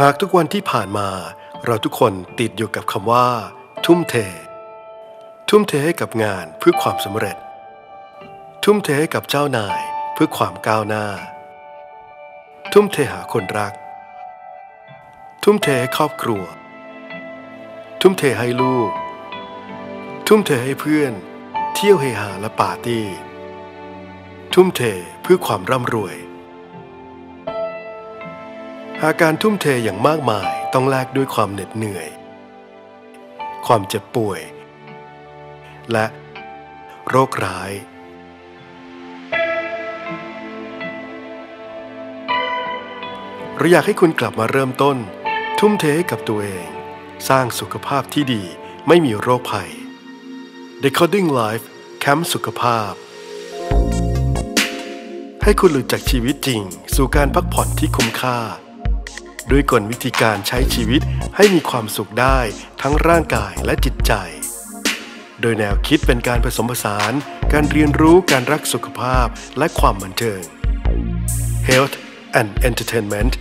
หากทุกวันที่ผ่านมา เราทุกคนติดอยู่กับคำว่า ทุ่มเท ทุ่มเทให้กับงานเพื่อความสำเร็จ ทุ่มเทให้กับเจ้านายเพื่อความก้าวหน้า ทุ่มเทหาคนรัก ทุ่มเทให้ครอบครัว ทุ่มเทให้ลูก ทุ่มเทให้เพื่อน เที่ยวเฮฮาและปาร์ตี้ ทุ่มเทเพื่อความร่ำรวย หากการทุ่มเทอย่างมากมายต้องแลกด้วยความเหน็ดเหนื่อย ความเจ็บป่วย และโรคร้าย เราอยากให้คุณกลับมาเริ่มต้น ทุ่มเทกับตัวเอง สร้างสุขภาพที่ดีไม่มีโรคภัย Decoding Life แคมป์สุขภาพ ให้คุณหลุดจากชีวิตจริง สู่การพักผ่อนที่คุ้มค่า ด้วยกลวิธีการใช้ชีวิตให้มีความสุขได้ทั้งร่างกายและจิตใจ โดยแนวคิดเป็นการผสมผสาน การเรียนรู้การรักสุขภาพและความบันเทิง Health and Entertainment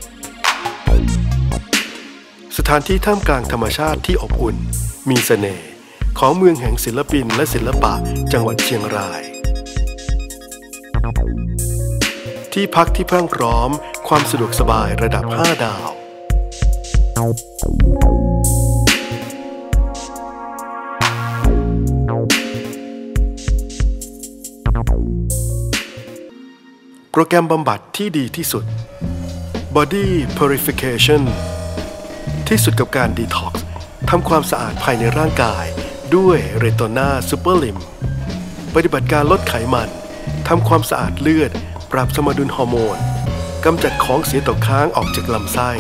สถานที่ท่ามกลางธรรมชาติที่อบอุ่น มีเสน่ห์ของเมืองแห่งศิลปินและศิลปะจังหวัดเชียงราย ที่พักที่พรั่งพร้อม ความสะดวกสบายระดับ 5 ดาว โปรแกรมบำบัดที่ดีที่สุด Body Purification ที่สุดกับการดีท็อกซ์ทำความสะอาดภายในร่างกาย ด้วยเรโตนาซูเปอร์ลิมปฏิบัติการลดไขมันทำความสะอาดเลือด ปรับสมดุลฮอร์โมน กำจัดของเสียตกค้างออกจากลำไส้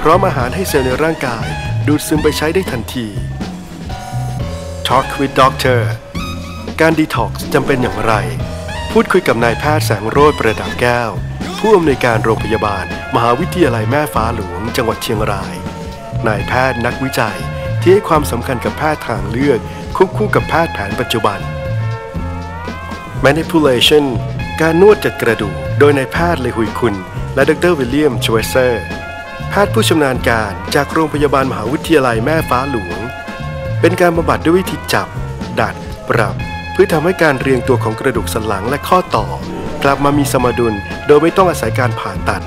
พร้อมอาหารให้เซลล์ในร่างกายดูดซึมไปใช้ได้ทันที Talk with Doctor การดีท็อกซ์จำเป็นอย่างไร พูดคุยกับนายแพทย์แสงโรจน์ประดับแก้ว ผู้อำนวยการโรงพยาบาล มหาวิทยาลัยแม่ฟ้าหลวง จังหวัดเชียงราย นายแพทย์นักวิจัย ที่ให้ความสำคัญกับแพทย์ทางเลือกควบคู่กับแพทย์แผนปัจจุบัน Manipulation การนวดจัดกระดูก โดยนายแพทย์เลหุยคุณ และดรวิลเลียมชเวเซอร์ แพทย์ผู้ชำนาญการจากโรงพยาบาลมหาวิทยาลัยแม่ฟ้าหลวง เป็นการบำบัดด้วยวิธีจับ ดัด ปรับ เพื่อทำให้การเรียงตัวของกระดูกสันหลังและข้อต่อ กลับมามีสมดุลโดยไม่ต้องอาศัยการผ่าตัด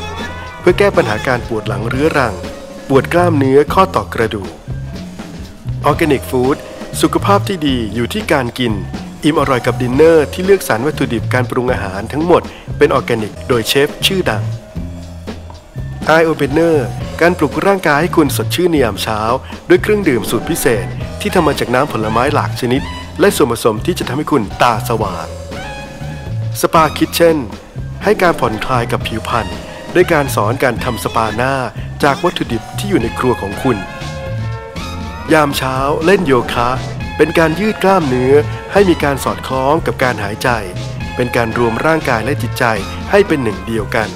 เพื่อแก้ปัญหาการปวดหลังเรื้อรัง ปวดกล้ามเนื้อข้อต่อกระดูกออร์แกนิกฟู้ดสุขภาพที่ดีอยู่ที่การกิน อิ่มอร่อยกับดินเนอร์ที่เลือกสรรวัตถุดิบการปรุงอาหารทั้งหมดเป็นออร์แกนิก โดยเชฟชื่อดัง Eye Opener การปลุกร่างกายให้คุณสดชื่นในยามเช้า ด้วยเครื่องดื่มสูตรพิเศษ ที่ทำมาจากน้ำผลไม้หลากชนิด และส่วนผสมที่จะทำให้คุณตาสว่างสปาคิทเช่นให้การผ่อนคลายกับผิวพรรณด้วยการสอนการทำสปาหน้าจากวัตถุดิบที่อยู่ในครัวของคุณ ยามเช้าเล่นโยคะ เป็นการยืดกล้ามเนื้อให้มีการสอดคล้องกับการหายใจ เป็นการรวมร่างกายและจิตใจให้เป็นหนึ่งเดียวกัน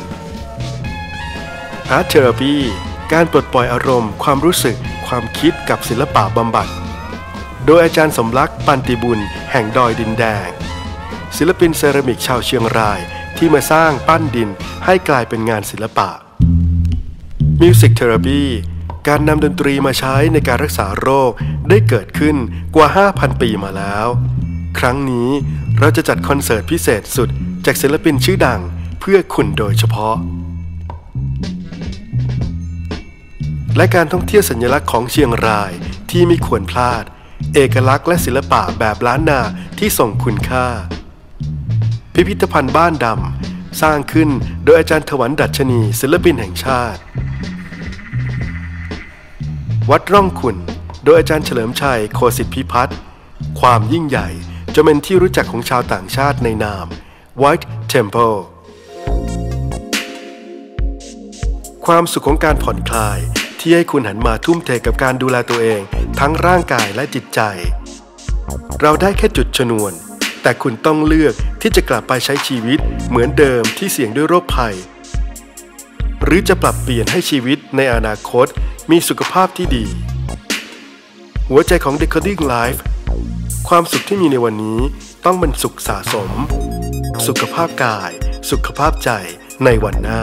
Art Therapy การปลดปล่อยอารมณ์ ความรู้สึก ความคิดกับศิลปะบำบัด โดยอาจารย์สมรักษ์ปันติบุญ แห่งดอยดินแดง ศิลปินเซรามิกชาวเชียงรายที่มาสร้างปั้นดินให้กลายเป็นงานศิลปะ Music Therapy การนำดนตรีมาใช้ในการรักษาโรคได้เกิดขึ้นกว่า 5,000 ปีมาแล้ว ครั้งนี้เราจะจัดคอนเสิร์ตพิเศษสุดจากศิลปินชื่อดังเพื่อคุณโดยเฉพาะ และการท่องเที่ยวสัญลักษณ์ของเชียงรายที่ไม่ควรพลาด เอกลักษณ์และศิลปะแบบล้านนาที่ส่งคุณค่า พิพิธภัณฑ์บ้านดำสร้างขึ้นโดยอาจารย์ถวันดัชนีศิลปินแห่งชาติ วัดร่องขุนโดยอาจารย์เฉลิมชัยโคสิทธิพิพัฒน์ความยิ่งใหญ่จะเป็นที่รู้จักของชาวต่างชาติในนาม White Temple ความสุขของการผ่อนคลายที่ให้คุณหันมาทุ่มเทกับการดูแลตัวเอง ทั้งร่างกายและจิตใจ เราได้แค่จุดชนวน แต่คุณต้องเลือกที่จะกลับไปใช้ชีวิตเหมือนเดิมที่เสี่ยงด้วยโรคภัย หรือจะปรับเปลี่ยนให้ชีวิตในอนาคต มีสุขภาพที่ดี หัวใจของ Decoding Life ความสุขที่มีในวันนี้ต้องเป็นสุขสะสม สุขภาพกาย สุขภาพใจในวันหน้า